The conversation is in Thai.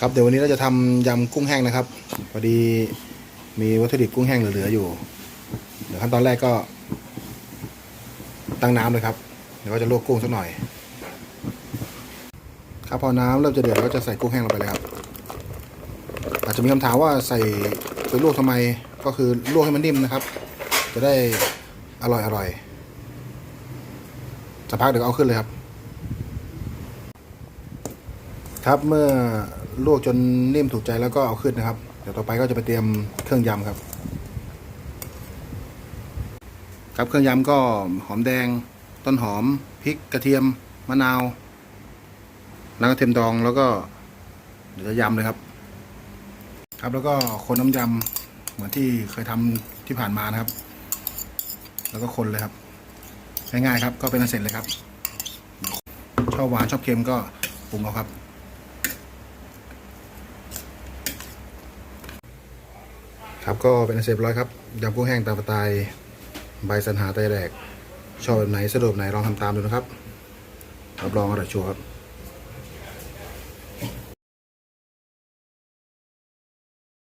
ครับเดี๋ยววันนี้เราจะทำยำกุ้งแห้งนะครับพอดีมีวัตถุดิบกุ้งแห้งเหลือๆอยู่ เดี๋ยวขั้นตอนแรกก็ ตั้งน้ำเลยครับ เดี๋ยวก็จะลวกกุ้งสักหน่อย ครับพอน้ำเริ่มจะเดือดก็จะใส่กุ้งแห้งลงไปเลยครับอาจจะมีคำถามว่าใส่ไปลวกทำไมก็คือลวกให้มันนิ่มนะครับ จะได้อร่อยอร่อยสักพักเดี๋ยวเอาขึ้นเลยครับ ครับเมื่อลวกจนนิ่มถูกใจแล้วก็เอาขึ้นนะครับ เดี๋ยวต่อไปก็จะไปเตรียมเครื่องยำครับ ครับเครื่องยำก็หอมแดง ต้นหอมพริกกระเทียมมะนาวแล้วก็เทียมดองแล้วก็เดี๋ยวจะยำเลยครับ ครับแล้วก็คนน้ำยำเหมือนที่เคยทำที่ผ่านมานะครับ แล้วก็คนเลยครับง่ายๆครับ ก็เป็นอันเสร็จเลยครับชอบหวานชอบเค็มก็ปรุงเอาครับ ครับก็เป็นอันเสร็จร้อยครับยำกุ้งแห้งตามสไตล์ใบสันหาไตแดกชอบแบบไหนสะดวกไหนลองทำตามดูนะครับรับรองอร่อยชัวร์ครับ